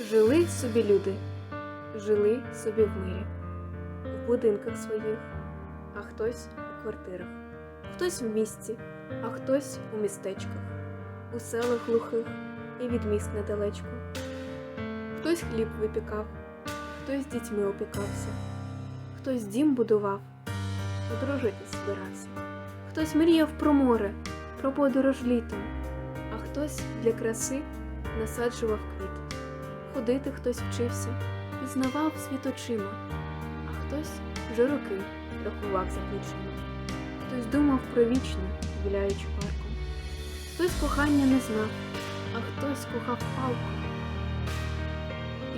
Жили собі люди, жили собі в мирі, в будинках своїх, а хтось у квартирах, хтось в місті, а хтось у містечках, у селах глухих і від міст недалечко. Хтось хліб випікав, хтось з дітьми опікався, хтось дім будував, одружитись збирався, хтось мріяв про море, про подорож літом, а хтось для краси насаджував квіт. Ходити хтось вчився, пізнавав світ очима, а хтось вже роки рахував за плечима. Хтось думав про вічне, гуляючи парком. Хтось кохання не знав, а хтось кохав палку.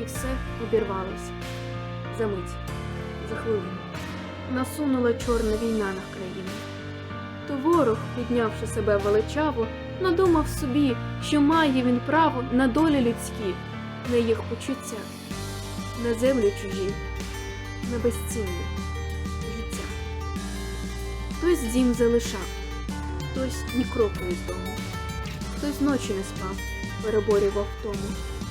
І все обірвалося за мить, за хвилину. Насунула чорна війна на країну. То ворог, піднявши себе величаво, надумав собі, що має він право на долі людські, на їх почуття, на землю чужі, на безцінне життя. Хтось дім залишав, хтось ні кроку із дому, хтось ночі не спав, переборював втому,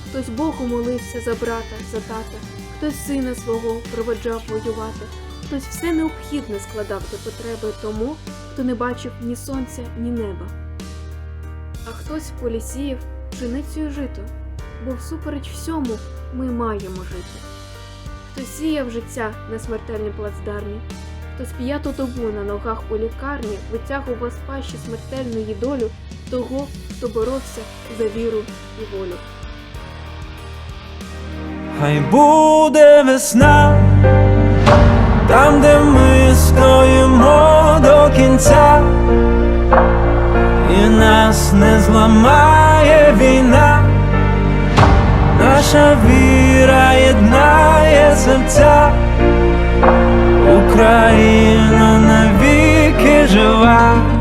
хтось Богу молився за брата, за тата, хтось сина свого проведжав воювати, хтось все необхідне складав до потреби тому, хто не бачив ні сонця, ні неба. А хтось в полі сіяв пшеницю жито, бо всупереч всьому ми маємо жити. Хто сіяв життя на смертельній плацдармі, хтось п'яту добу на ногах у лікарні витягував з пащі смертельної долю того, хто боровся за віру і волю. Хай буде весна, там, де ми стоїмо до кінця, і нас не зламає війна, наша віра єднає серця, Україна навіки жива.